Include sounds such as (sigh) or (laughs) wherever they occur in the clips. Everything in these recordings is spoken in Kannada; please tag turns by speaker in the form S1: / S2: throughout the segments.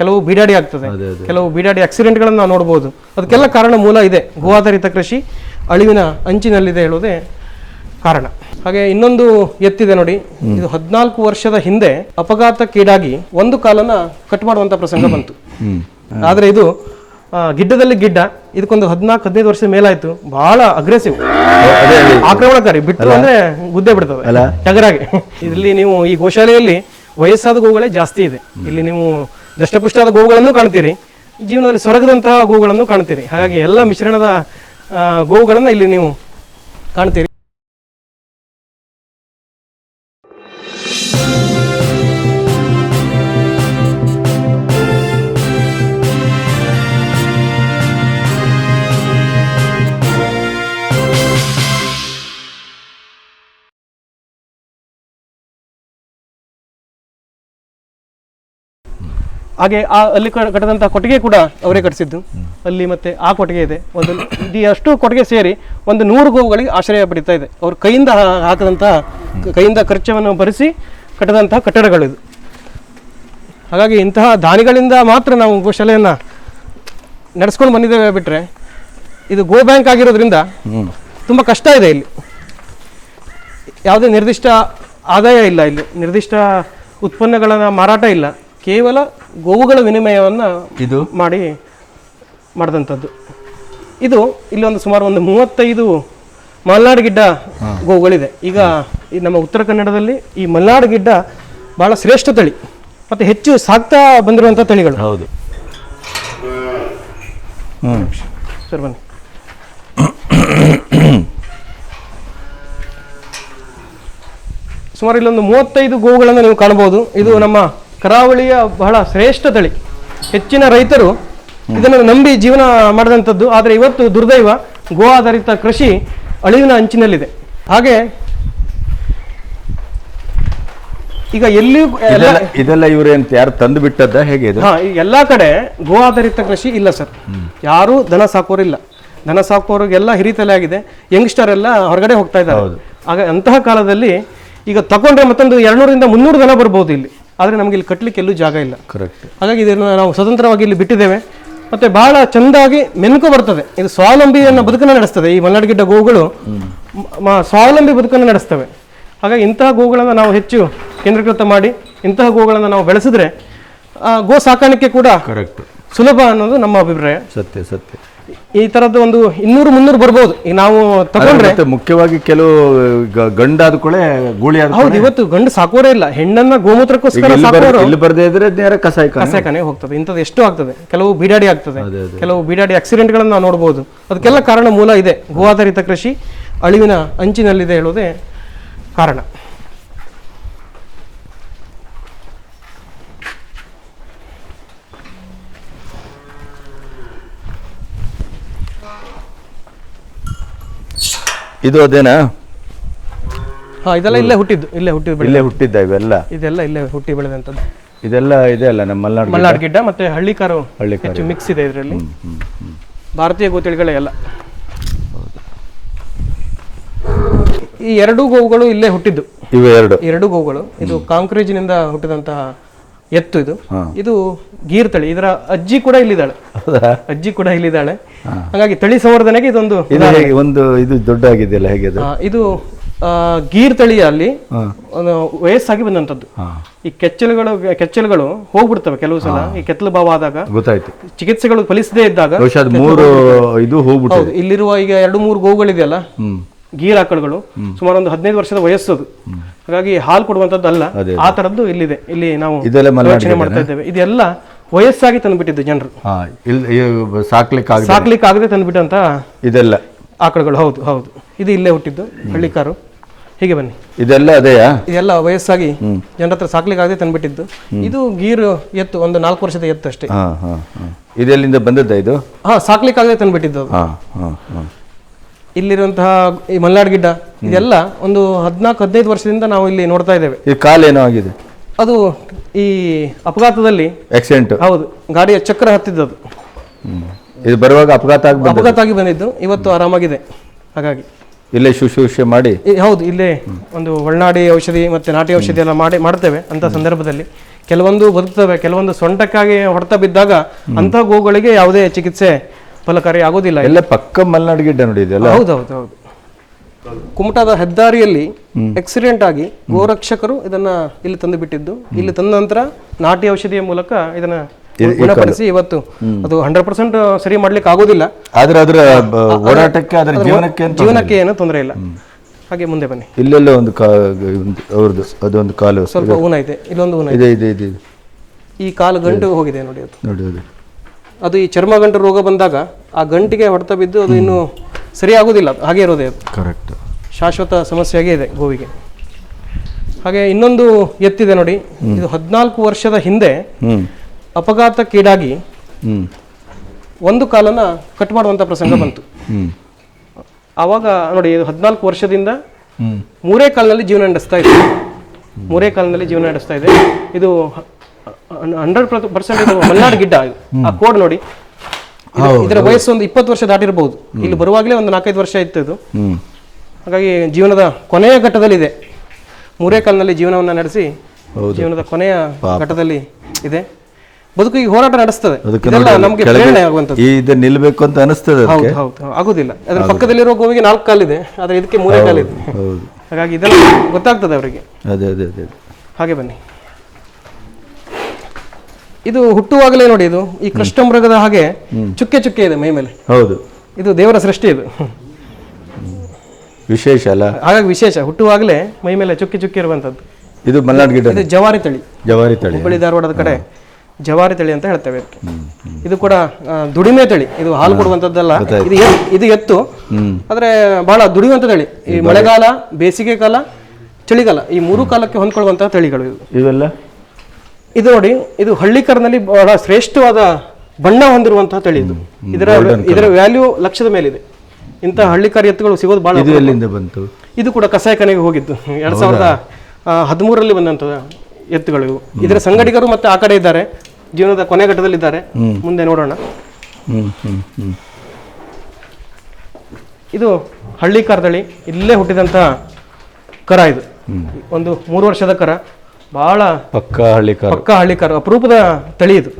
S1: ಕೆಲವು ಬಿಡಾಡಿ ಆಗ್ತದೆ. ಕೆಲವು ಬೀಡಾಡಿ ಆಕ್ಸಿಡೆಂಟ್ಗಳನ್ನು ನಾವು ನೋಡಬಹುದು ಅದಕ್ಕೆಲ್ಲ ಕಾರಣ ಮೂಲ ಇದೆ. ಗೋ ಆಧಾರಿತ ಕೃಷಿ ಅಳಿವಿನ ಅಂಚಿನಲ್ಲಿದೆ ಹೇಳೋದೇ ಕಾರಣ. ಹಾಗೆ ಇನ್ನೊಂದು ಎತ್ತಿದೆ ನೋಡಿ. ಇದು ಹದಿನಾಲ್ಕು ವರ್ಷದ ಹಿಂದೆ ಅಪಘಾತಕ್ಕೀಡಾಗಿ ಒಂದು ಕಾಲನ್ನ ಕಟ್ ಮಾಡುವಂತ ಪ್ರಸಂಗ ಬಂತು. ಆದ್ರೆ ಇದು ಗಿಡ್ಡದಲ್ಲಿ ಗಿಡ್ಡ ಇದಕ್ಕೊಂದು ಹದಿನಾಲ್ಕು ಹದಿನೈದು ವರ್ಷದ ಮೇಲಾಯ್ತು. ಬಹಳ ಅಗ್ರೆಸಿವ್. ಆಕ್ರಮಣಕಾರಿ. ಬಿಟ್ಟು ಅಂದ್ರೆ ಗುದ್ದೆ ಬಿಡ್ತದೆ? ಟಗರಾಗಿ. ಇಲ್ಲಿ ನೀವು ಈ ಗೋಶಾಲೆಯಲ್ಲಿ ವಯಸ್ಸಾದ ಗೋಗಳೇ ಜಾಸ್ತಿ ಇದೆ. ಇಲ್ಲಿ ನೀವು ದಷ್ಟಪುಷ್ಟವಾದ ಗೋವುಗಳನ್ನು ಕಾಣ್ತೀರಿ. ಜೀವನದಲ್ಲಿ ಸೊರಗದಂತಹ ಗೋವುಗಳನ್ನು ಕಾಣ್ತೀರಿ. ಹಾಗಾಗಿ ಎಲ್ಲ ಮಿಶ್ರಣದ ಗೋವುಗಳನ್ನ ಇಲ್ಲಿ ನೀವು ಕಾಣ್ತೀರಿ. ಹಾಗೆ ಆ ಅಲ್ಲಿ ಕಟ್ಟದಂತ ಕಟ್ಟಿದಂತಹ ಕೊಟ್ಟಿಗೆ ಕೂಡ ಅವರೇ ಕಟ್ಟಿಸಿದ್ದು. ಅಲ್ಲಿ ಮತ್ತೆ ಆ ಕೊಟ್ಟಿಗೆ ಇದೆ. ಒಂದು ಇಡೀ ಅಷ್ಟು ಕೊಟ್ಟಿಗೆ ಸೇರಿ ಒಂದು ನೂರು ಗೋವುಗಳಿಗೆ ಆಶ್ರಯ ಪಡಿತಾ ಇದೆ. ಅವ್ರ ಕೈಯಿಂದ ಹಾಕದಂತಹ ಕೈಯಿಂದ ಖರ್ಚವನ್ನು ಭರಿಸಿ ಕಟ್ಟದಂತಹ ಕಟ್ಟಡಗಳಿದು ಹಾಗಾಗಿ ಇಂತಹ ದಾನಿಗಳಿಂದ ಮಾತ್ರ ನಾವು ಗೋಶಾಲೆಯನ್ನು ನಡೆಸ್ಕೊಂಡು ಬಂದಿದ್ದೇವೆ ಬಿಟ್ಟರೆ ಇದು ಗೋ ಬ್ಯಾಂಕ್ ಆಗಿರೋದ್ರಿಂದ ತುಂಬ ಕಷ್ಟ ಇದೆ ಇಲ್ಲಿ. ಯಾವುದೇ ನಿರ್ದಿಷ್ಟ ಆದಾಯ ಇಲ್ಲ ಇಲ್ಲಿ. ನಿರ್ದಿಷ್ಟ ಉತ್ಪನ್ನಗಳನ್ನ ಮಾರಾಟ ಇಲ್ಲ. ಕೇವಲ ಗೋವುಗಳ ವಿನಿಮಯವನ್ನು
S2: ಇದು?
S1: ಮಾಡಿ ಮಾಡಿದಂಥದ್ದು. ಇದು ಇಲ್ಲಿ ಒಂದು ಸುಮಾರು ಒಂದು ಮೂವತ್ತೈದು ಮಲ್ನಾಡು ಗಿಡ್ಡ ಗೋವುಗಳಿದೆ. ಈಗ ಈ ನಮ್ಮ ಉತ್ತರ ಕನ್ನಡದಲ್ಲಿ ಈ ಮಲ್ನಾಡು ಗಿಡ್ಡ ಬಹಳ ಶ್ರೇಷ್ಠ ತಳಿ. ಮತ್ತು ಹೆಚ್ಚು ಸಾಕ್ತಾ ಬಂದಿರುವಂಥ ತಳಿಗಳು.
S2: ಹೌದು.
S1: ಸರ್ ಬನ್ನಿ. ಸುಮಾರು ಇಲ್ಲೊಂದು ಮೂವತ್ತೈದು ಗೋವುಗಳನ್ನು ನೀವು ಕಾಣಬಹುದು. ಇದು ನಮ್ಮ ಕರಾವಳಿಯ ಬಹಳ ಶ್ರೇಷ್ಠ ತಳಿ. ಹೆಚ್ಚಿನ ರೈತರು ಇದನ್ನು ನಂಬಿ ಜೀವನ ಮಾಡಿದಂಥದ್ದು. ಆದರೆ ಇವತ್ತು ದುರ್ದೈವ ಗೋ ಆಧಾರಿತ ಕೃಷಿ ಅಳಿವಿನ ಅಂಚಿನಲ್ಲಿದೆ. ಹಾಗೆ ಈಗ ಎಲ್ಲಿಯೂ ಎಲ್ಲ
S2: ಇದೆಲ್ಲ ಅಂತ ಯಾರು ತಂದು ಬಿಟ್ಟದ್ದ? ಹೇಗೆ
S1: ಹಾ ಎಲ್ಲ ಎಲ್ಲಾ ಕಡೆ ಗೋ ಆಧಾರಿತ ಕೃಷಿ ಇಲ್ಲ ಸರ್. ಯಾರು ದನ ಸಾಕೋರಿಲ್ಲ ದನ ಸಾಕೋರಿಗೆಲ್ಲ ಹಿರಿತಲೆ ಆಗಿದೆ. ಯಂಗ್ಸ್ಟರ್ ಎಲ್ಲ ಹೊರಗಡೆ ಹೋಗ್ತಾ ಇದ್ದಾರೆ. ಆಗ ಅಂತಹ ಕಾಲದಲ್ಲಿ ಈಗ ತಗೊಂಡ್ರೆ ಮತ್ತೊಂದು ಎರಡ್ನೂರಿಂದ ಮುನ್ನೂರು ದನ ಬರ್ಬೋದು ಇಲ್ಲಿ. ಆದ್ರೆ ನಮಗೆ ಇಲ್ಲಿ ಕಟ್ಟಲಿಕ್ಕೆ ಎಲ್ಲೂ ಜಾಗ ಇಲ್ಲ.
S2: ಕರೆಕ್ಟ್
S1: ಹಾಗಾಗಿ ಇದನ್ನು ನಾವು ಸ್ವತಂತ್ರವಾಗಿ ಇಲ್ಲಿ ಬಿಟ್ಟಿದ್ದೇವೆ. ಮತ್ತೆ ಬಹಳ ಚೆಂದಾಗಿ ಮೆನ್ಕು ಬರ್ತದೆ. ಇದು ಸ್ವಾವಲಂಬಿಯನ್ನು ಬದುಕನ್ನು ನಡೆಸ್ತದೆ. ಈ ಮಲ್ನಾಡ್ ಗಿಡ್ಡ ಗೋವುಗಳು ಸ್ವಾವಲಂಬಿ ಬದುಕನ್ನು ನಡೆಸ್ತವೆ. ಹಾಗಾಗಿ ಇಂತಹ ಗೋವುಗಳನ್ನು ನಾವು ಹೆಚ್ಚು ಕೇಂದ್ರೀಕೃತ ಮಾಡಿ ಇಂತಹ ಗೋವುಗಳನ್ನು ನಾವು ಬೆಳೆಸಿದ್ರೆ ಗೋ ಸಾಕಾಣಿಕೆ ಕೂಡ
S2: ಕರೆಕ್ಟ್
S1: ಸುಲಭ ಅನ್ನೋದು ನಮ್ಮ ಅಭಿಪ್ರಾಯ.
S2: ಸತ್ಯ ಸತ್ಯ.
S1: ಈ ತರದ್ದು ಒಂದು ಇನ್ನೂರು ಮುನ್ನೂರು ಬರ್ಬೋದು. ಈಗ ನಾವು ತಗೊಂಡ್ರೆ
S2: ಮತ್ತೆ ಮುಖ್ಯವಾಗಿ ಕೆಲವು ಗ- ಗಂಡಾದ ಕೂಡಲೇ ಗೂಳಿ ಆದ
S1: ಹೌದು ಇವತ್ತು ಗಂಡು ಸಾಕೋರೇ ಇಲ್ಲ. ಹೆಣ್ಣನ್ನ ಗೋಮೂತ್ರಕ್ಕೋಸ್ಕರ ಸಾಕೋರು
S2: ಇಲ್ಲಿ ಬರ್ದೇ ಇದ್ರೆ ನೇರ ಕಸಾಯಿ ಖಾನೆ.
S1: ಕಸಾಯಖಾನೆ ಹೋಗ್ತದೆ. ಇಂಥದ್ದು ಎಷ್ಟು ಆಗ್ತದೆ. ಕೆಲವು ಬಿಡಾಡಿ ಆಗ್ತದೆ. ಕೆಲವು ಬೀಡಾಡಿ ಆಕ್ಸಿಡೆಂಟ್ಗಳನ್ನು ನಾವು ನೋಡ್ಬೋದು. ಅದಕ್ಕೆಲ್ಲ ಕಾರಣ ಮೂಲ ಇದೆ. ಗೋ ಆಧಾರಿತ ಕೃಷಿ ಅಳಿವಿನ ಅಂಚಿನಲ್ಲಿದೆ ಹೇಳೋದೇ ಕಾರಣ.
S2: ಇದು ಅದೇನಾ?
S1: ಹಾ ಇದೆಲ್ಲ ಇಲ್ಲೇ ಹುಟ್ಟಿದ್ದು ಇಲ್ಲೇ ಹುಟ್ಟಿ ಬೆಳೆ
S2: ಇಲ್ಲೇ ಹುಟ್ಟಿದ್ದ ಇವೆಲ್ಲ?
S1: ಇದೆಲ್ಲ ಇಲ್ಲೇ ಹುಟ್ಟಿ ಬೆಳೆದಂಥದ್ದು.
S2: ಇದೆಲ್ಲ ಇದೆ ಅಲ್ಲ ನಮ್ಮ ಮಲ್ನಾಡು
S1: ಮಲ್ನಾಡ್ ಗಿಡ್ಡ ಮತ್ತೆ ಹಳ್ಳಿಕಾರು
S2: ಹಳ್ಳಿಕಾರು.
S1: ಹೆಚ್ಚು ಮಿಕ್ಸ್ ಇದೆ ಇದರಲ್ಲಿ. ಭಾರತೀಯ ಗೋತಳಿಗಳೇ ಎಲ್ಲ. ಈ ಎರಡು ಗೋವುಗಳು ಇಲ್ಲೇ ಹುಟ್ಟಿದ್ದು.
S2: ಇವೆ ಎರಡು.
S1: ಎರಡು ಗೋವುಗಳು. ಇದು ಕಾಂಕ್ರೇಜಿನಿಂದ ಹುಟ್ಟಿದಂತಹ ಎತ್ತು ಇದು. ಇದು ಗೀರ್ ತಳಿ. ಇದರ ಅಜ್ಜಿ ಕೂಡ ಇಲ್ಲಿದ್ದಾಳೆ. ಅಜ್ಜಿ ಕೂಡ ಇಲ್ಲಿದ್ದಾಳೆ. ಹಾಗಾಗಿ ತಳಿ ಸಂವರ್ಧನೆಗೆ ಇದೊಂದು
S2: ಇದು ಒಂದು ಇದು ದೊಡ್ಡ ಆಗಿದೆಯಲ್ಲ ಹೇಗೆ
S1: ಇದು ಗೀರ್ ತಳಿಯಲ್ಲಿ. ವಯಸ್ಸಾಗಿ ಬಂದಂಥದ್ದು ಈ ಕೆಚ್ಚಲುಗಳು ಕೆಚ್ಚಲುಗಳು ಹೋಗ್ಬಿಡ್ತವೆ ಕೆಲವು ಸಲ. ಈ ಕೆತ್ತಲು ಭಾವ ಆದಾಗ
S2: ಗೊತ್ತಾಯ್ತು.
S1: ಚಿಕಿತ್ಸೆಗಳು ಫಲಿಸದೇ ಇದ್ದಾಗ
S2: ಮೂರು ಇದು ಹೋಗ್ಬಿಟ್ಟು
S1: ಇಲ್ಲಿರುವ ಈಗ ಎರಡು ಮೂರು ಗೋವುಗಳಿದೆಯಲ್ಲ ಗೀರ್ ಆಕಳುಗಳು ಸುಮಾರು ಒಂದು ಹದಿನೈದು ವರ್ಷದ ವಯಸ್ಸು ಅದು. ಹಾಗಾಗಿ ಹಾಲು ಕೊಡುವಂತದ್ದು ಅಲ್ಲ ಆ ತರದ್ದು ಇಲ್ಲಿದೆ. ಇಲ್ಲಿ ನಾವು ಯೋಚನೆ ಮಾಡ್ತಾ ಇದ್ದೇವೆ. ಇದೆಲ್ಲ ವಯಸ್ಸಾಗಿ ತಂದ್ಬಿಟ್ಟಿದ್ದು ಜನರು.
S2: ಸಾಕ್ಲಿಕ್ಕೆ ಆಗ
S1: ಸಾಕ್ಲಿಕ್ಕೆ ಆಗದೆ ತಂದ್ಬಿಟ್ಟಂತ
S2: ಇದೆಲ್ಲ.
S1: ಆಕಳುಗಳು ಹೌದು ಹೌದು. ಇದು ಇಲ್ಲೇ ಹುಟ್ಟಿದ್ದು ಹಳ್ಳಿಕಾರು. ಹೀಗೆ ಬನ್ನಿ.
S2: ಇದೆಲ್ಲ ಅದೇಯಾ?
S1: ಇದೆಲ್ಲ ವಯಸ್ಸಾಗಿ ಜನರ ಹತ್ರ ಸಾಕ್ಲಿಕ್ಕೆ ಆಗದೆ ತಂದುಬಿಟ್ಟಿದ್ದು ಇದು ಗೀರು ಎತ್ತು ಒಂದು ನಾಲ್ಕು ವರ್ಷದ ಎತ್ತು ಅಷ್ಟೇ
S2: ಇದೆಲ್ಲಿಂದ ಬಂದದ್ದ ಇದು?
S1: ಹಾ ಸಾಕ್ಲಿಕ್ಕಾಗದೆ ಆಗದೆ ತಂದುಬಿಟ್ಟಿದ್ದು ಅದು.
S2: ಹಾ ಹಾ ಹಾ.
S1: ಇಲ್ಲಿರುವಂತಹ ಈ ಮಲ್ನಾಡ್ ಗಿಡ್ಡ ಇದೆಲ್ಲ ಒಂದು ಹದಿನಾಲ್ಕು ಹದಿನೈದು ವರ್ಷದಿಂದ ನಾವು ಇಲ್ಲಿ ನೋಡ್ತಾ ಇದ್ದೇವೆ.
S2: ಈ ಕಾಲೇನೋ ಆಗಿದೆ.
S1: ಅದು ಈ ಅಪಘಾತದಲ್ಲಿ
S2: ಆಕ್ಸಿಡೆಂಟ್
S1: ಹೌದು ಗಾಡಿಯ ಚಕ್ರ ಹತ್ತಿದ್ದದು.
S2: ಅದು ಇದು ಬರುವಾಗ ಅಪಘಾತ ಆಗಿ ಬಂದದ್ದು.
S1: ಅಪಘಾತ ಆಗಿ ಬಂದಿದ್ದು. ಇವತ್ತು ಆರಾಮಾಗಿದೆ. ಹಾಗಾಗಿ.
S2: ಇಲ್ಲೇ ಶುಶ್ರೂಷೆ ಮಾಡಿ.
S1: ಈ- ಹೌದು ಇಲ್ಲೇ ಒಂದು ಒಳನಾಡಿ ಔಷಧಿ ಮತ್ತೆ ನಾಟಿ ಔಷಧಿ ಎಲ್ಲ ಮಾಡಿ ಮಾಡ್ತೇವೆ ಅಂತ ಸಂದರ್ಭದಲ್ಲಿ. ಕೆಲವೊಂದು ಬದುಕ್ತವೆ ಕೆಲವೊಂದು ಸೊಂಟಕ್ಕಾಗಿ ಹೊಡೆತ ಬಿದ್ದಾಗ ಅಂತ ಗೋಗಳಿಗೆ ಯಾವುದೇ ಚಿಕಿತ್ಸೆ ಫಲಕಾರಿ ಆಗೋದಿಲ್ಲ
S2: ಎಲ್ಲ ಪಕ್ಕ ಮಲ್ನಾಡು ಗಿಡ್ಡ ನೋಡಿ ಹೌದು
S1: ಹೌದೌದು ಹೌದು. ಕುಮಟಾದ ಹೆದ್ದಾರಿಯಲ್ಲಿ ಆಕ್ಸಿಡೆಂಟ್ ಆಗಿ ಗೋರಕ್ಷಕರು ಇದನ್ನ ಇಲ್ಲಿ ತಂದು ಬಿಟ್ಟಿದ್ದು ಇಲ್ಲಿ ತಂದ ನಂತರ ನಾಟಿ ಔಷಧಿಯ ಮೂಲಕ ಇದನ್ನ ಗುಣಪಡಿಸಿ ಇವತ್ತು ಅದು ಹಂಡ್ರೆಡ್ ಪರ್ಸೆಂಟ್ ಸರಿ ಮಾಡ್ಲಿಕ್ಕೆ ಆಗೋದಿಲ್ಲ
S2: ಆದ್ರೆ ಅದರ ಓಡಾಟಕ್ಕೆ ಅದರ ಜೀವನಕ್ಕೆ
S1: ಜೀವನಕ್ಕೆ ಏನು ತೊಂದರೆ ಇಲ್ಲ. ಹಾಗೆ ಮುಂದೆ ಬನ್ನಿ.
S2: ಇಲ್ಲೆಲ್ಲ ಒಂದು ಅವ್ರದ್ದು ಅದೊಂದು ಕಾಲು
S1: ಸ್ವಲ್ಪ ಊನ ಇದೆ ಇಲ್ಲೊಂದು ಊನ
S2: ಇದೆ ಇದೆ ಇದೆ.
S1: ಈ ಕಾಲು ಗಂಟು ಹೋಗಿದೆ ನೋಡಿ ಅದು.
S2: ನೋಡಿ ನೋಡಿ.
S1: ಅದು ಈ ಚರ್ಮ ಗಂಟು ರೋಗ ಬಂದಾಗ ಆ ಗಂಟಿಗೆ ಹೊಡೆತ ಬಿದ್ದು ಅದು ಇನ್ನು ಸರಿಯಾಗೋದಿಲ್ಲ ಹಾಗೆ ಇರೋದೇ ಅದು.
S2: ಕರೆಕ್ಟ್
S1: ಶಾಶ್ವತ ಸಮಸ್ಯೆಯಾಗೇ ಇದೆ ಗೋವಿಗೆ. ಹಾಗೆ ಇನ್ನೊಂದು ಎತ್ತಿದೆ ನೋಡಿ. ಇದು ಹದಿನಾಲ್ಕು ವರ್ಷದ ಹಿಂದೆ ಅಪಘಾತಕ್ಕೀಡಾಗಿ ಒಂದು ಕಾಲನ್ನ ಕಟ್ ಮಾಡುವಂಥ ಪ್ರಸಂಗ ಬಂತು. ಆವಾಗ ನೋಡಿ ಇದು ಹದಿನಾಲ್ಕು ವರ್ಷದಿಂದ ಮೂರೇ ಕಾಲಿನಲ್ಲಿ ಜೀವನ ನಡೆಸ್ತಾ ಇದೆ ಮೂರೇ ಕಾಲಿನಲ್ಲಿ ಜೀವನ ನಡೆಸ್ತಾ ಇದೆ. ಇದು ಹಂಡ್ರೆಡ್ ಪರ್ಸೆಂಟ್ ಮಲ್ನಾಡು ಗಿಡ್ಡ ಆ ಕೋಡ್ ನೋಡಿ. ಇದು- ಇದರ ವಯಸ್ಸು ಒಂದು ಇಪ್ಪತ್ತು ವರ್ಷ ದಾಟಿರಬಹುದು ಇಲ್ಲಿ ಬರುವಾಗಲೇ ಒಂದು ನಾಲ್ಕೈದು ವರ್ಷ ಇತ್ತು ಇದು. ಹಾಗಾಗಿ ಜೀವನದ ಕೊನೆಯ ಘಟ್ಟದಲ್ಲಿದೆ. ಮೂರೇ ಕಾಲದಲ್ಲಿ ಜೀವನವನ್ನು ನಡೆಸಿ ಜೀವನದ ಕೊನೆಯ ಘಟ್ಟದಲ್ಲಿ ಇದೆ. ಬದುಕಿಗೆ ಹೋರಾಟ ನಡೆಸ್ತದೆ. ನಮಗೆ ಪ್ರೇರಣೆ ಆಗುವಂತದ್ದು
S2: ಈ ಇದು ನಿಲ್ಬೇಕು ಅಂತ ಅನಿಸ್ತದೆ
S1: ಹೌದು. ಆಗುದಿಲ್ಲ. ಅದ್ರ ಪಕ್ಕದಲ್ಲಿರೋ ಗೋವಿಗೆ ನಾಲ್ಕು ಕಾಲಿದೆ ಆದ್ರೆ ಇದಕ್ಕೆ ಮೂರೇ ಕಾಲಿದೆ. ಹಾಗಾಗಿ ಇದೆಲ್ಲ ಗೊತ್ತಾಗ್ತದೆ ಅವರಿಗೆ.
S2: ಅದೇ ಅದೇ ಅದೇ.
S1: ಹಾಗೆ ಬನ್ನಿ. ಇದು ಹುಟ್ಟುವಾಗಲೇ ನೋಡಿ ಇದು. ಈ ಕೃಷ್ಣಮೃಗದ ಹಾಗೆ ಚುಕ್ಕೆ ಚುಕ್ಕೆ ಇದೆ ಮೈ ಮೇಲೆ.
S2: ಹೌದು.
S1: ಇದು ದೇವರ ಸೃಷ್ಟಿ ಇದು.
S2: ವಿಶೇಷ ಅಲ್ಲ?
S1: ಹಾಗಾಗಿ ವಿಶೇಷ. ಹುಟ್ಟುವಾಗಲೇ ಮೈ ಮೇಲೆ ಚುಕ್ಕೆ ಚುಕ್ಕೆ ಇರುವಂತದ್ದು
S2: ಇದು ಮಲ್ನಾಡ್ ಗಿಡ.
S1: ಇದು ಜವಾರಿ ತಳಿ.
S2: ಜವಾರಿ ತಳಿ.
S1: ಹುಬ್ಬಳ್ಳಿ ಧಾರವಾಡದ ಕಡೆ ಜವಾರಿ ತಳಿ ಅಂತ ಹೇಳ್ತೇವೆ ಇದು ಕೂಡ ದುಡಿಮೆ ತಳಿ. ಇದು ಹಾಲು ಕೊಡುವಂತದ್ದಲ್ಲ ಇದು ಇದು ಎತ್ತು. ಆದ್ರೆ ಬಹಳ ದುಡಿಯುವಂತ ತಳಿ. ಈ ಮಳೆಗಾಲ ಬೇಸಿಗೆ ಕಾಲ ಚಳಿಗಾಲ ಈ ಮೂರು ಕಾಲಕ್ಕೆ ಹೊಂದ್ಕೊಳ್ಳುವಂತಹ ತಳಿಗಳು
S2: ಇವೆಲ್ಲ?
S1: ಇದು ನೋಡಿ ಇದು ಹಳ್ಳಿಕರ್ನಲ್ಲಿ ಬಹಳ ಶ್ರೇಷ್ಠವಾದ ಬಣ್ಣ ಹೊಂದಿರುವಂತಹ ತಳಿ ಇದು ಇದರ ಇದರ ವ್ಯಾಲ್ಯೂ ಲಕ್ಷದ ಮೇಲಿದೆ. ಇಂತಹ ಹಳ್ಳಿಕರ್ ಎತ್ತುಗಳು ಸಿಗೋದು ಬಹಳ
S2: ಇದು ಎಲ್ಲಿಂದ ಬಂತು?
S1: ಇದು ಕೂಡ ಕಸಾಯಖಾನೆಗೆ ಹೋಗಿದ್ದು. ಎರಡ್ ಸಾವಿರದ ಹದಿಮೂರರಲ್ಲಿ ಬಂದಂತ ಎತ್ತುಗಳು ಇವು. ಇದರ ಸಂಗಡಿಗರು ಮತ್ತೆ ಆ ಕಡೆ ಇದ್ದಾರೆ. ಜೀವನದ ಕೊನೆ ಘಟ್ಟದಲ್ಲಿದ್ದಾರೆ. ಮುಂದೆ ನೋಡೋಣ. ಇದು ಹಳ್ಳಿ ಕರದಳಿ ಇಲ್ಲೇ ಹುಟ್ಟಿದಂತ ಕರ ಇದು. ಒಂದು ಮೂರು ವರ್ಷದ ಕರ. ಬಹಳ
S2: ಪಕ್ಕ ಹಳ್ಳಿ ಕಾರು
S1: ಪಕ್ಕ ಹಳ್ಳಿ ಕರ ಅಪರೂಪದ ತಳಿ ಇದು.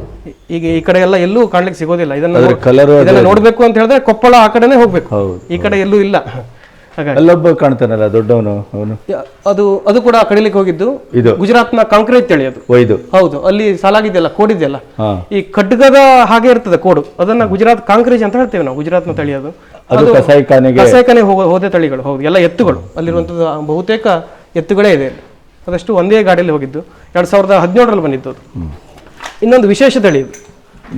S1: ಈಗ ಈ ಕಡೆ ಎಲ್ಲ ಎಲ್ಲೂ ಕಾಣ್ಲಿಕ್ಕೆ ಸಿಗೋದಿಲ್ಲ. ಇದನ್ನ
S2: ಕಲರ್
S1: ಇದನ್ನ ನೋಡ್ಬೇಕು ಅಂತ ಹೇಳಿದ್ರೆ ಕೊಪ್ಪಳ ಆ ಕಡೆನೇ ಹೋಗ್ಬೇಕು. ಈ ಕಡೆ ಎಲ್ಲೂ ಇಲ್ಲ.
S2: ಅಲ್ಲೊಬ್ಬ ಕಾಣ್ತಾನಲ್ಲ ದೊಡ್ಡವನು ಅವನು?
S1: ಅದು ಅದು ಕೂಡ ಕಡಿಲಿಕ್ಕೆ ಹೋಗಿದ್ದು.
S2: ಇದು.
S1: ಗುಜರಾತ್ನ ಕಾಂಕ್ರೀಟ್ ತಳಿ ಅದು.
S2: ಒಯ್ದು.
S1: ಹೌದು ಅಲ್ಲಿ ಸಾಲಾಗಿದೆಯಲ್ಲ ಕೋಡಿದೆಯಲ್ಲ ಈ ಖಡ್ಗದ ಹಾಗೆ ಇರ್ತದೆ ಕೋಡು. ಅದನ್ನ ಗುಜರಾತ್ ಕಾಂಕ್ರೀಟ್ ಅಂತ ಹೇಳ್ತೇವೆ ನಾವು ಗುಜರಾತ್ನ ತಳಿ ಅದು.
S2: ಅದು ಕಸಾಯಿಖಾನೆಗೆ
S1: ಕಸಾಯಿಖಾನೆ ಹೋಗೋ ಹೋದೆ ತಳಿಗಳು. ಹೌದು ಎಲ್ಲ ಎತ್ತುಗಳು. ಅಲ್ಲಿರುವಂತದ್ದು ಬಹುತೇಕ ಎತ್ತುಗಳೇ ಇದೆ. ಅದಷ್ಟು ಒಂದೇ ಗಾಡಿಯಲ್ಲಿ ಹೋಗಿದ್ದು. ಎರಡ್ ಸಾವಿರದ ಹದಿನೇಳರಲ್ಲಿ ಬಂದಿದ್ದು ಅದು. ಇನ್ನೊಂದು ವಿಶೇಷ ತಳಿ ಇದು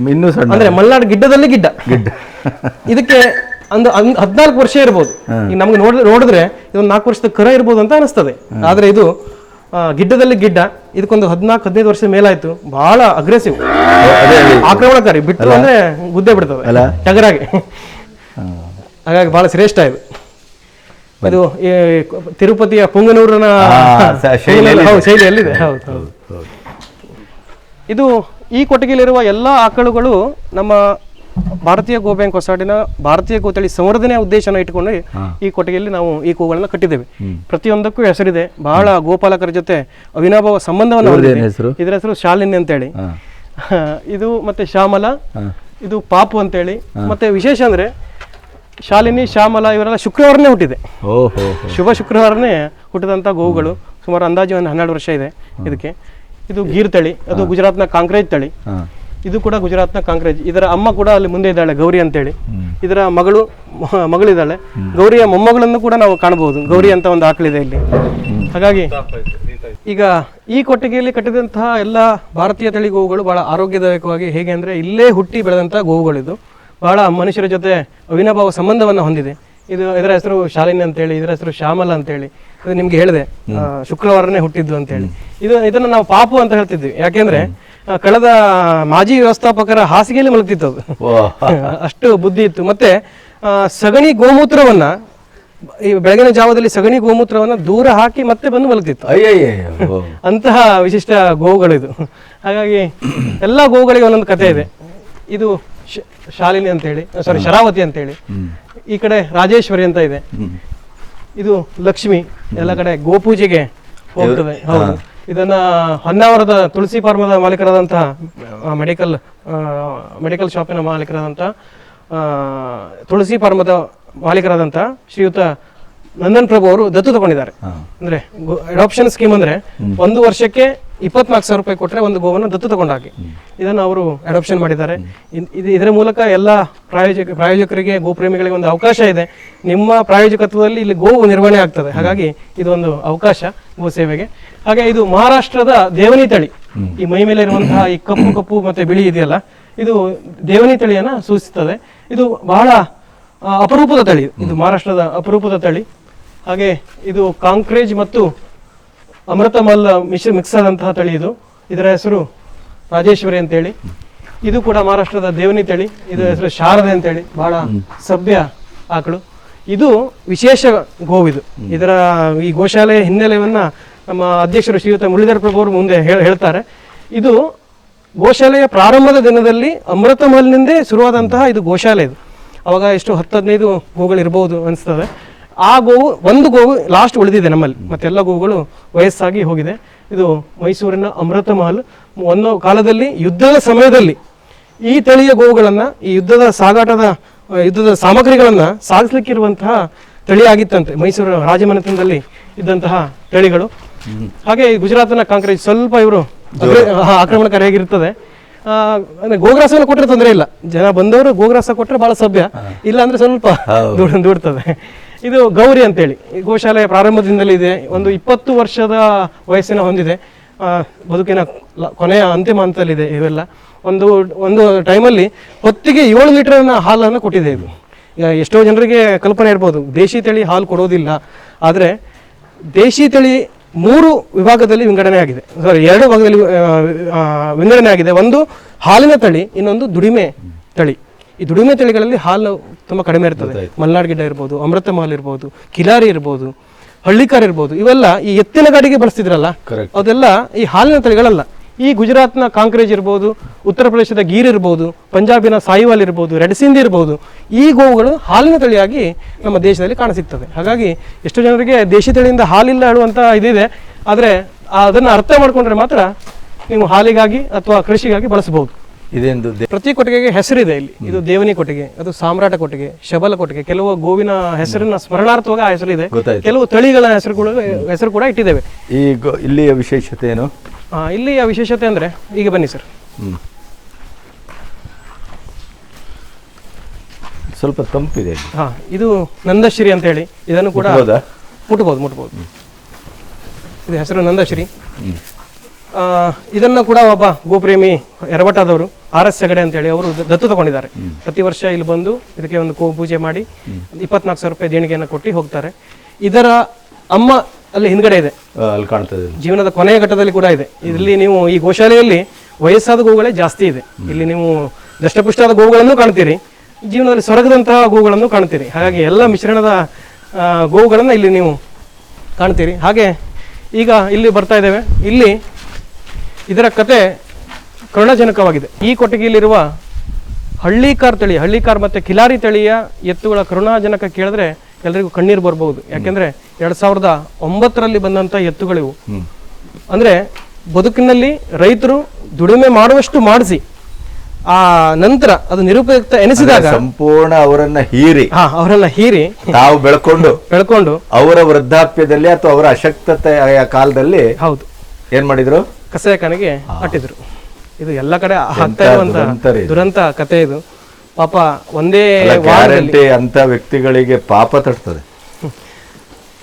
S2: ಇನ್ನೂ ಸಣ್ಣ
S1: ಅಂದ್ರೆ ಮಲ್ನಾಡು ಗಿಡ್ಡದಲ್ಲಿ ಗಿಡ್ಡ. ಗಿಡ್ಡ. ಇದಕ್ಕೆ ಒಂದು ಅಂದ್- ಹದ್ನಾಲ್ಕು ವರ್ಷ ಇರ್ಬೋದು. ಈಗ ನಮ್ಗೆ ನೋಡ್ ನೋಡಿದ್ರೆ ಇದೊಂದು ನಾಲ್ಕು ವರ್ಷದ ಕರ ಇರ್ಬೋದು ಅಂತ ಅನಿಸ್ತದೆ. ಆದ್ರೆ ಇದು ಗಿಡ್ಡದಲ್ಲಿ ಗಿಡ್ಡ. ಇದಕ್ಕೊಂದು ಹದಿನಾಲ್ಕು ಹದಿನೈದು ವರ್ಷದ ಮೇಲಾಯ್ತು. ಬಹಳ ಅಗ್ರೆಸಿವ್. ಆಕ್ರಮಣಕಾರಿ. ಬಿಟ್ಟು ಅಂದ್ರೆ ಗುದ್ದೆ ಬಿಡ್ತದೆ? ಟಗರಾಗಿ. ಹಾಗಾಗಿ ಬಹಳ ಶ್ರೇಷ್ಠ ಇದು. ಇದು ತಿರುಪತಿಯ ಪುಂಗನೂರನ (laughs) ಶೈಲಿಯಲ್ಲಿದೆ ಹೌದು ಹೌದು ಇದು ಈ ಕೊಟ್ಟಿಗೆಯಲ್ಲಿರುವ ಎಲ್ಲ ಆಕಳುಗಳು ನಮ್ಮ ಭಾರತೀಯ ಗೋ ಬ್ಯಾಂಕ್ ಹೊಸಾಡಿನ ಭಾರತೀಯ ಗೋತಳಿ ಸಂವರ್ಧನೆಯ ಉದ್ದೇಶನ ಇಟ್ಟುಕೊಂಡು ಈ ಕೊಟ್ಟಿಗೆಯಲ್ಲಿ ನಾವು ಈ ಕೂಗಳನ್ನ ಕಟ್ಟಿದ್ದೇವೆ. ಪ್ರತಿಯೊಂದಕ್ಕೂ ಹೆಸರಿದೆ. ಬಹಳ ಗೋಪಾಲಕರ ಜೊತೆ ಅವಿನಾಭಾವ ಸಂಬಂಧವನ್ನು? ಇದರ ಹೆಸರು ಶಾಲಿನಿ ಅಂತೇಳಿ.
S2: ಹೇಳಿ (laughs)
S1: ಇದು ಮತ್ತೆ ಶ್ಯಾಮಲ ಇದು ಪಾಪು ಅಂತೇಳಿ. ಮತ್ತೆ ವಿಶೇಷ ಅಂದ್ರೆ ಶಾಲಿನಿ ಶ್ಯಾಮಲ ಇವರೆಲ್ಲ ಶುಕ್ರವಾರನೇ ಹುಟ್ಟಿದೆ.
S2: ಓಹೋ
S1: ಶುಭ ಶುಕ್ರವಾರನೇ ಹುಟ್ಟಿದಂಥ ಗೋವುಗಳು ಸುಮಾರು ಅಂದಾಜು ಒಂದು ಹನ್ನೆರಡು ವರ್ಷ ಇದೆ ಇದಕ್ಕೆ. ಇದು ಗೀರ್ ತಳಿ ಅದು ಗುಜರಾತ್ನ ಕಾಂಕ್ರೇಜ್ ತಳಿ. ಇದು ಕೂಡ ಗುಜರಾತ್ನ ಕಾಂಕ್ರೇಜ್. ಇದರ ಅಮ್ಮ ಕೂಡ ಅಲ್ಲಿ ಮುಂದೆ ಇದ್ದಾಳೆ ಗೌರಿ ಅಂತೇಳಿ. ಇದರ ಮಗಳು ಮಗಳಿದ್ದಾಳೆ. ಗೌರಿಯ ಮೊಮ್ಮಗಳನ್ನು ಕೂಡ ನಾವು ಕಾಣಬಹುದು. ಗೌರಿ ಅಂತ ಒಂದು ಆಕಳಿದೆ ಇಲ್ಲಿ. ಹಾಗಾಗಿ ಈಗ ಈ ಕೊಟ್ಟಿಗೆಯಲ್ಲಿ ಕಟ್ಟಿದಂತಹ ಎಲ್ಲ ಭಾರತೀಯ ತಳಿ ಗೋವುಗಳು ಬಹಳ ಆರೋಗ್ಯದಾಯಕವಾಗಿ ಹೇಗೆ ಅಂದ್ರೆ ಇಲ್ಲೇ ಹುಟ್ಟಿ ಬೆಳೆದಂತಹ ಗೋವುಗಳಿದು ಬಹಳ ಮನುಷ್ಯರ ಜೊತೆ ಅವಿನಾಭಾವ ಸಂಬಂಧವನ್ನು ಹೊಂದಿದೆ. ಇದು ಇದರ ಹೆಸರು ಶಾಲಿನಿ ಅಂತೇಳಿ ಇದರ ಹೆಸರು ಶ್ಯಾಮಲ ಅಂತೇಳಿ. ಅದು ನಿಮ್ಗೆ ಹೇಳಿದೆ ಶುಕ್ರವಾರನೇ ಹುಟ್ಟಿದ್ದು ಅಂತೇಳಿ. ಇದು ಇದನ್ನ ನಾವು ಪಾಪು ಅಂತ ಹೇಳ್ತಿದ್ವಿ. ಯಾಕೆಂದ್ರೆ ಕಳೆದ ಮಾಜಿ ವ್ಯವಸ್ಥಾಪಕರ ಹಾಸಿಗೆಯಲ್ಲಿ ಮಲಗ್ತಿತ್ತು ಅದು. (laughs) ಅಷ್ಟು ಬುದ್ಧಿ ಇತ್ತು. ಮತ್ತೆ ಸಗಣಿ ಗೋಮೂತ್ರವನ್ನ ಈ ಬೆಳಗಿನ ಜಾವದಲ್ಲಿ ಸಗಣಿ ಗೋಮೂತ್ರವನ್ನ ದೂರ ಹಾಕಿ ಮತ್ತೆ ಬಂದು ಮಲಗ್ತಿತ್ತು. (laughs) ಅಂತಹ ವಿಶಿಷ್ಟ ಗೋವುಗಳು ಇದು ಹಾಗಾಗಿ (clears throat) ಎಲ್ಲ ಗೋವುಗಳಿಗೆ ಒಂದೊಂದು ಕಥೆ ಇದೆ. ಇದು ಶಾಲಿನಿ ಅಂತೇಳಿ ಸಾರಿ ಶರಾವತಿ ಅಂತೇಳಿ. ಈ ಕಡೆ ರಾಜೇಶ್ವರಿ ಅಂತ ಇದೆ. ಇದು ಲಕ್ಷ್ಮಿ ಎಲ್ಲ ಕಡೆ ಗೋಪೂಜೆಗೆ ಹೋಗ್ತದೆ ಹೌದು. ಇದನ್ನ ಹೊನ್ನಾವರದ ತುಳಸಿ ಫಾರ್ಮದ ಮಾಲೀಕರಾದಂತಹ ಮೆಡಿಕಲ್ ಮೆಡಿಕಲ್ ಶಾಪಿನ ಮಾಲೀಕರಾದಂತಹ ಆ, ತುಳಸಿ ಫಾರ್ಮದ ಮಾಲೀಕರಾದಂತಹ ಶ್ರೀಯುತ ನಂದನ್ ಪ್ರಭು ಅವರು ದತ್ತು ತಗೊಂಡಿದ್ದಾರೆ. ಅಂದ್ರೆ ಅಡಾಪ್ಷನ್ ಸ್ಕೀಮ್ ಅಂದ್ರೆ ಒಂದು ವರ್ಷಕ್ಕೆ ಇಪ್ಪತ್ನಾಲ್ಕು ಸಾವಿರ ರೂಪಾಯಿ ಕೊಟ್ಟರೆ ಒಂದು ಗೋವನ್ನು ದತ್ತು ತಗೊಂಡಾಗಿ ಇದನ್ನು ಅವರು ಅಡಾಪ್ಷನ್ ಮಾಡಿದ್ದಾರೆ. ಇದು ಇದರ ಮೂಲಕ ಎಲ್ಲ ಪ್ರಾಯೋಜಕ, ಪ್ರಾಯೋಜಕರಿಗೆ, ಗೋಪ್ರೇಮಿಗಳಿಗೆ ಒಂದು ಅವಕಾಶ ಇದೆ. ನಿಮ್ಮ ಪ್ರಾಯೋಜಕತ್ವದಲ್ಲಿ ಇಲ್ಲಿ ಗೋವು ನಿರ್ವಹಣೆ ಆಗ್ತದೆ. ಹಾಗಾಗಿ ಇದೊಂದು ಅವಕಾಶ ಗೋ ಸೇವೆಗೆ. ಹಾಗೆ ಇದು ಮಹಾರಾಷ್ಟ್ರದ ದೇವನಿ ತಳಿ. ಈ ಮೈ ಮೇಲೆ ಇರುವಂತಹ ಈ ಕಪ್ಪು ಕಪ್ಪು ಮತ್ತೆ ಬಿಳಿ ಇದೆಯಲ್ಲ, ಇದು ದೇವನಿ ತಳಿಯನ್ನು ಸೂಚಿಸುತ್ತದೆ. ಇದು ಬಹಳ, ಅಪರೂಪದ ತಳಿ. ಇದು ಮಹಾರಾಷ್ಟ್ರದ ಅಪರೂಪದ ತಳಿ. ಹಾಗೆ ಇದು ಕಾಂಕ್ರೇಜ್ ಮತ್ತು ಅಮೃತಮಲ್ಲ ಮಿಶ್ರ ಮಿಕ್ಸ್ ಆದಂತಹ ತಳಿ ಇದು. ಇದರ ಹೆಸರು ರಾಜೇಶ್ವರಿ ಅಂತೇಳಿ. ಇದು ಕೂಡ ಮಹಾರಾಷ್ಟ್ರದ ದೇವನಿ ತಳಿ. ಇದರ ಹೆಸರು ಶಾರದೆ ಅಂತೇಳಿ. ಬಹಳ ಸಭ್ಯ ಆಕಳು. ಇದು ವಿಶೇಷ ಗೋವಿದು ಇದರ ಈ ಗೋಶಾಲೆಯ ಹಿನ್ನೆಲೆಯನ್ನ ನಮ್ಮ ಅಧ್ಯಕ್ಷರು ಶ್ರೀಯುತ ಮುರಳೀಧರ ಪ್ರಭು ಅವರು ಮುಂದೆ ಹೇಳ್- ಹೇಳ್ತಾರೆ. ಇದು ಗೋಶಾಲೆಯ ಪ್ರಾರಂಭದ ದಿನದಲ್ಲಿ ಅಮೃತ ಮಲ್ನಿಂದೇ ಶುರುವಾದಂತಹ ಇದು ಗೋಶಾಲೆ ಇದು. ಅವಾಗ ಎಷ್ಟು ಹತ್ತು ಹದಿನೈದು ಗೋಗಳು ಇರಬಹುದು ಅನಿಸ್ತದೆ. ಆ ಗೋವು ಒಂದು ಗೋವು ಲಾಸ್ಟ್ ಉಳಿದಿದೆ ನಮ್ಮಲ್ಲಿ. ಮತ್ತೆಲ್ಲ ಗೋವುಗಳು ವಯಸ್ಸಾಗಿ ಹೋಗಿದೆ. ಇದು ಮೈಸೂರಿನ ಅಮೃತ ಮಹಲ್ ಒಂದು ಕಾಲದಲ್ಲಿ ಯುದ್ಧದ ಸಮಯದಲ್ಲಿ ಈ ತಳಿಯ ಗೋವುಗಳನ್ನ ಈ ಯುದ್ಧದ ಸಾಗಾಟದ ಯುದ್ಧದ ಸಾಮಗ್ರಿಗಳನ್ನ ಸಾಗಿಸ್ಲಿಕ್ಕಿರುವಂತಹ ತಳಿಯಾಗಿತ್ತಂತೆ. ಮೈಸೂರು ರಾಜಮನೆತನದಲ್ಲಿ ಇದ್ದಂತಹ ತಳಿಗಳು. ಹಾಗೆ ಗುಜರಾತ್ನ ಕಾಂಕ್ರೇಜ್ ಸ್ವಲ್ಪ ಇವರು ಆಕ್ರಮಣಕಾರಿಯಾಗಿರ್ತದೆ. ಅಂದ್ರೆ ಗೋಗ್ರಾಸವನ್ನು ಕೊಟ್ಟರೆ ತೊಂದರೆ ಇಲ್ಲ. ಜನ ಬಂದವರು ಗೋಗ್ರಾಸ ಕೊಟ್ಟರೆ ಬಹಳ ಸಭ್ಯ. ಇಲ್ಲ ಅಂದ್ರೆ ಸ್ವಲ್ಪ ದೂಡ ದೂಡ್ತದೆ. ಇದು ಗೌರಿ ಅಂತೇಳಿ. ಗೋಶಾಲೆಯ ಪ್ರಾರಂಭದಿಂದಲೇ ಇದೆ. ಒಂದು ಇಪ್ಪತ್ತು ವರ್ಷದ ವಯಸ್ಸಿನ ಹೊಂದಿದೆ. ಬದುಕಿನ ಕೊನೆಯ ಅಂತಿಮ ಹಂತದಲ್ಲಿದೆ ಇವೆಲ್ಲ. ಒಂದು ಒಂದು ಟೈಮಲ್ಲಿ ಹೊತ್ತಿಗೆ ಏಳು ಲೀಟರ್ನ ಹಾಲನ್ನು ಕೊಟ್ಟಿದೆ ಇದು. ಎಷ್ಟೋ ಜನರಿಗೆ ಕಲ್ಪನೆ ಇರ್ಬೋದು, ದೇಶಿ ತಳಿ ಹಾಲು ಕೊಡೋದಿಲ್ಲ. ಆದರೆ ದೇಶಿ ತಳಿ ಮೂರು ವಿಭಾಗದಲ್ಲಿ ವಿಂಗಡಣೆ ಆಗಿದೆ. ಸಾರಿ ಎರಡು ಭಾಗದಲ್ಲಿ ವಿಂಗಡಣೆ ಆಗಿದೆ. ಒಂದು ಹಾಲಿನ ತಳಿ, ಇನ್ನೊಂದು ದುಡಿಮೆ ತಳಿ. ಈ ದುಡಿಮೆ ತಳಿಗಳಲ್ಲಿ ಹಾಲು ತುಂಬ ಕಡಿಮೆ ಇರ್ತದೆ. ಮಲ್ನಾಡ್ ಗಿಡ ಇರ್ಬೋದು ಅಮೃತ ಮಹಲ್ ಇರ್ಬೋದು ಕಿಲಾರಿ ಇರ್ಬೋದು ಹಳ್ಳಿಕಾರ್ ಇರ್ಬೋದು ಇವೆಲ್ಲ ಈ ಎತ್ತಿನ ಗಾಡಿಗೆ ಬಳಸ್ತಿದ್ರಲ್ಲ. ಅದೆಲ್ಲ ಈ ಹಾಲಿನ ತಳಿಗಳಲ್ಲ. ಈ ಗುಜರಾತ್ನ ಕಾಂಕ್ರೇಜ್ ಇರ್ಬೋದು ಉತ್ತರ ಪ್ರದೇಶದ ಗೀರ್ ಇರ್ಬೋದು ಪಂಜಾಬಿನ ಸಾಯಿವಾಲ್ ಇರ್ಬೋದು ರೆಡ್ ಸಿಂಧಿ ಇರ್ಬೋದು ಈ ಗೋವುಗಳು ಹಾಲಿನ ತಳಿಯಾಗಿ ನಮ್ಮ ದೇಶದಲ್ಲಿ ಕಾಣಸಿಗ್ತದೆ ಹಾಗಾಗಿ ಎಷ್ಟು ಜನರಿಗೆ ದೇಶಿ ತಳಿಯಿಂದ ಹಾಲಿಲ್ಲ ಹೇಳುವಂತ ಇದಿದೆ. ಆದರೆ ಅದನ್ನು ಅರ್ಥ ಮಾಡಿಕೊಂಡ್ರೆ ಮಾತ್ರ ನೀವು ಹಾಲಿಗಾಗಿ ಅಥವಾ ಕೃಷಿಗಾಗಿ ಬಳಸಬಹುದು.
S2: ಇದೊಂದು
S1: ಪ್ರತಿ ಕೊಟ್ಟಿಗೆಗೆ ಹೆಸರಿದೆ ಇಲ್ಲಿ. ಇದು ದೇವನಿ ಕೊಟ್ಟಿಗೆ ಅದು ಸಾಮ್ರಾಟ ಕೊಟ್ಟಿಗೆ ಶಬಲ ಕೊಟ್ಟಿಗೆ ಕೆಲವು ಗೋವಿನ ಹೆಸರಿನ ಸ್ಮರಣಾರ್ಥವಾಗಿ ಆ ಹೆಸರಿದೆ. ಕೆಲವು ತಳಿಗಳ ಹೆಸರುಗಳು ಹೆಸರು ಕೂಡ ಇಟ್ಟಿದ್ದೇವೆ.
S2: ಈ ಇಲ್ಲಿಯ ವಿಶೇಷತೆ ಏನು?
S1: ಇಲ್ಲಿಯ ವಿಶೇಷತೆ ಅಂದ್ರೆ ಈಗ ಬನ್ನಿ ಸರ್.
S2: ಸ್ವಲ್ಪ ತಂಪಿದೆ.
S1: ಹಾ ಇದು ನಂದಶ್ರೀ ಅಂತ ಹೇಳಿ. ಇದನ್ನು ಕೂಡ ಮುಟ್ಬೋದು? ಮುಟ್ಬೋದು ಇದು ಹೆಸರು ನಂದಶ್ರೀ. ಇದನ್ನ ಕೂಡ ಒಬ್ಬ ಗೋಪ್ರೇಮಿ ಎರವಟಾದವರು ಆರ್ ಎಸ್ ಹೆಗಡೆ ಅಂತೇಳಿ ಅವರು ದತ್ತು ತಗೊಂಡಿದ್ದಾರೆ. ಪ್ರತಿ ವರ್ಷ ಇಲ್ಲಿ ಬಂದು ಇದಕ್ಕೆ ಒಂದು ಗೋ ಪೂಜೆ ಮಾಡಿ ಇಪ್ಪತ್ನಾಲ್ಕು ಸಾವಿರ ರೂಪಾಯಿ ದೇಣಿಗೆಯನ್ನು ಕೊಟ್ಟು ಹೋಗ್ತಾರೆ. ಇದರ ಅಮ್ಮ ಅಲ್ಲಿ ಹಿಂದ್ಗಡೆ ಇದೆ.
S2: ಅಲ್ಲಿ ಕಾಣ್ತದೆ.
S1: ಜೀವನದ ಕೊನೆಯ ಘಟ್ಟದಲ್ಲಿ ಕೂಡ ಇದೆ. ಇಲ್ಲಿ ನೀವು ಈ ಗೋಶಾಲೆಯಲ್ಲಿ ವಯಸ್ಸಾದ ಗೋವುಗಳೇ ಜಾಸ್ತಿ ಇದೆ. ಇಲ್ಲಿ ನೀವು ದಷ್ಟಪುಷ್ಟಾದ ಗೋವುಗಳನ್ನು ಕಾಣ್ತೀರಿ. ಜೀವನದಲ್ಲಿ ಸೊರಗದಂತಹ ಗೋವುಗಳನ್ನು ಕಾಣ್ತೀರಿ. ಹಾಗಾಗಿ ಎಲ್ಲ ಮಿಶ್ರಣದ ಗೋವುಗಳನ್ನು ಇಲ್ಲಿ ನೀವು ಕಾಣ್ತೀರಿ. ಹಾಗೆ ಈಗ ಇಲ್ಲಿ ಬರ್ತಾ ಇದ್ದೇವೆ. ಇಲ್ಲಿ ಇದರ ಕತೆ ಕರುಣಾಜನಕವಾಗಿದೆ. ಈ ಕೊಟ್ಟಿಗೆಯಲ್ಲಿರುವ ಹಳ್ಳಿಕಾರ್ ತಳಿ ಹಳ್ಳಿಕಾರ್ ಮತ್ತೆ ಕಿಲಾರಿ ತಳಿಯ ಎತ್ತುಗಳ ಕರುಣಾಜನಕ ಕೇಳಿದ್ರೆ ಎಲ್ಲರಿಗೂ ಕಣ್ಣೀರು ಬರಬಹುದು. ಯಾಕೆಂದ್ರೆ ಎರಡ್ ಸಾವಿರದ ಒಂಬತ್ತರಲ್ಲಿ ಬಂದಂತ ಎತ್ತುಗಳಿವು. ಅಂದ್ರೆ ಬದುಕಿನಲ್ಲಿ ರೈತರು ದುಡಿಮೆ ಮಾಡುವಷ್ಟು ಮಾಡಿಸಿ ಆ ನಂತರ ಅದು ನಿರುಪಯುಕ್ತ ಎನಿಸಿದಾಗ
S2: ಸಂಪೂರ್ಣ ಅವರನ್ನ ಹೀರಿ
S1: ಹಾ ಅವರೆಲ್ಲ ಹೀರಿ
S2: ತಾವು ಬೆಳ್ಕೊಂಡು
S1: ಬೆಳ್ಕೊಂಡು
S2: ಅವರ ವೃದ್ಧಾಪ್ಯದಲ್ಲಿ ಅಥವಾ ಅವರ ಅಶಕ್ತತೆಯ ಕಾಲದಲ್ಲಿ
S1: ಹೌದು.
S2: ಏನ್ ಮಾಡಿದ್ರು?
S1: ಕಸಾಯಖಾನೆಗೆ ಅಟ್ಟಿದ್ರು. ಇದು ಎಲ್ಲ ಕಡೆ ಆಗ್ತಾ ಇರುವಂತ
S2: ದುರಂತ.
S1: ಕತೆ ಇದು. ಪಾಪ ಒಂದೇ ವಾಹನದಲ್ಲಿ
S2: ಗ್ಯಾರಂಟಿ ಅಂತ ವ್ಯಕ್ತಿಗಳಿಗೆ ಪಾಪ ತಟ್ತದೆ.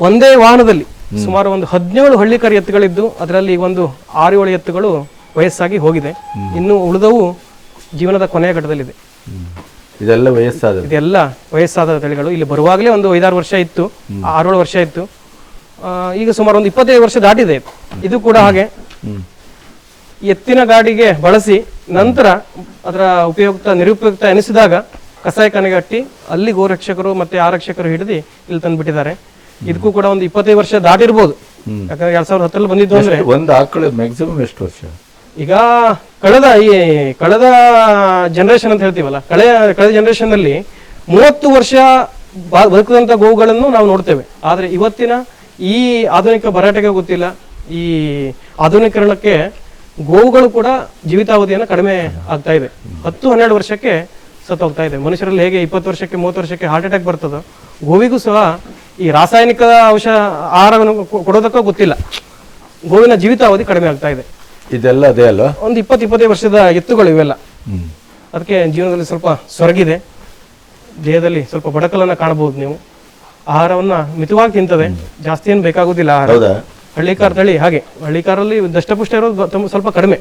S1: ಒಂದೇ ವಾಹನದಲ್ಲಿ ಸುಮಾರು ಒಂದು ಹದಿನೇಳು ಹಳ್ಳಿಕರಿ ಎತ್ತುಗಳಿದ್ದು ಅದರಲ್ಲಿ ಒಂದು ಆರು ಏಳು ಎತ್ತುಗಳು ವಯಸ್ಸಾಗಿ ಹೋಗಿದೆ. ಇನ್ನು ಉಳಿದವು ಜೀವನದ ಕೊನೆಯ ಘಟ್ಟದಲ್ಲಿದೆ.
S2: ಇದೆಲ್ಲ ವಯಸ್ಸಾದ
S1: ಇದೆಲ್ಲ ವಯಸ್ಸಾದ ತಳಿಗಳು. ಇಲ್ಲಿ ಬರುವಾಗಲೇ ಒಂದು ಐದಾರು ವರ್ಷ ಇತ್ತು. ಆರೇಳು ವರ್ಷ ಇತ್ತು. ಈಗ ಸುಮಾರು ಒಂದು ಇಪ್ಪತ್ತೈದು ವರ್ಷ ದಾಟಿದೆ. ಇದು. ಕೂಡ ಹಾಗೆ. ಎತ್ತಿನ ಗಾಡಿಗೆ ಬಳಸಿ ನಂತರ ಅದರ ಉಪಯುಕ್ತ ನಿರುಪಯುಕ್ತ ಎನಿಸಿದಾಗ ಕಸಾಯಖಾನೆಗೆ ಹಟ್ಟಿ ಅಲ್ಲಿ ಗೋರಕ್ಷಕರು ಮತ್ತೆ ಆರಕ್ಷಕರು ಹಿಡಿದು ಇಲ್ಲಿ ತಂದ್ಬಿಟ್ಟಿದ್ದಾರೆ. ಇದಕ್ಕೂ ಕೂಡ ಒಂದು ಇಪ್ಪತ್ತೈದು ವರ್ಷ ದಾಟಿರ್ಬೋದು. ಯಾಕಂದ್ರೆ ಎರಡ್ ಸಾವಿರದ ಹತ್ತರಲ್ಲಿ ಬಂದಿದ್ದು ಅಂದ್ರೆ
S2: ಒಂದು ಆಕಳು ಮ್ಯಾಕ್ಸಿಮಮ್ ಎಷ್ಟು ವರ್ಷ?
S1: ಈಗ ಕಳೆದ ಈ ಕಳೆದ ಜನರೇಷನ್ ಅಂತ ಹೇಳ್ತೀವಲ್ಲ ಕಳೆ ಕಳೆದ ಜನರೇಷನ್ ಅಲ್ಲಿ ಮೂವತ್ತು ವರ್ಷ ಬದುಕದಂತ ಗೋವುಗಳನ್ನು ನಾವು ನೋಡ್ತೇವೆ. ಆದ್ರೆ ಇವತ್ತಿನ ಈ ಆಧುನಿಕ ಭರಾಟೆಗೆ ಗೊತ್ತಿಲ್ಲ. ಈ ಆಧುನೀಕರಣಕ್ಕೆ ಗೋವುಗಳು ಕೂಡ ಜೀವಿತಾವಧಿಯನ್ನು ಕಡಿಮೆ ಆಗ್ತಾ ಇದೆ. ಹತ್ತು ಹನ್ನೆರಡು ವರ್ಷಕ್ಕೆ ಸತ್ತೋಗ್ತಾ ಇದೆ. ಮನುಷ್ಯರಲ್ಲಿ ಹೇಗೆ ಇಪ್ಪತ್ತು ವರ್ಷಕ್ಕೆ ಮೂವತ್ತು ವರ್ಷಕ್ಕೆ ಹಾರ್ಟ್ ಅಟ್ಯಾಕ್ ಬರ್ತದೋ ಗೋವಿಗೂ ಸಹ ಈ ರಾಸಾಯನಿಕ ಅಂಶ ಆಹಾರವನ್ನು ಕೊಡೋದಕ್ಕೂ ಗೊತ್ತಿಲ್ಲ. ಗೋವಿನ ಜೀವಿತಾವಧಿ ಕಡಿಮೆ ಆಗ್ತಾ ಇದೆ.
S2: ಇದೆಲ್ಲ ಅದೇ ಅಲ್ಲ
S1: ಒಂದು ಇಪ್ಪತ್ತು ಇಪ್ಪತ್ತೈದು ವರ್ಷದ ಎತ್ತುಗಳು ಇವೆಲ್ಲ. ಅದಕ್ಕೆ ಜೀವನದಲ್ಲಿ ಸ್ವಲ್ಪ ಸೊರಗಿದೆ. ದೇಹದಲ್ಲಿ ಸ್ವಲ್ಪ ಬಡಕಲನ್ನು ಕಾಣಬಹುದು ನೀವು. ಆಹಾರವನ್ನ ಮಿತವಾಗಿ ತಿಂತದೆ. ಜಾಸ್ತಿ ಏನು ಬೇಕಾಗುದಿಲ್ಲ ಆಹಾರ. ಹಳ್ಳಿಕಾರ ತಳಿ ಹಾಗೆ ಹಳ್ಳಿಕಾರಲ್ಲಿ ದಷ್ಟಪುಷ್ಟ ಇರೋದು ಸ್ವಲ್ಪ ಕಡಿಮೆ.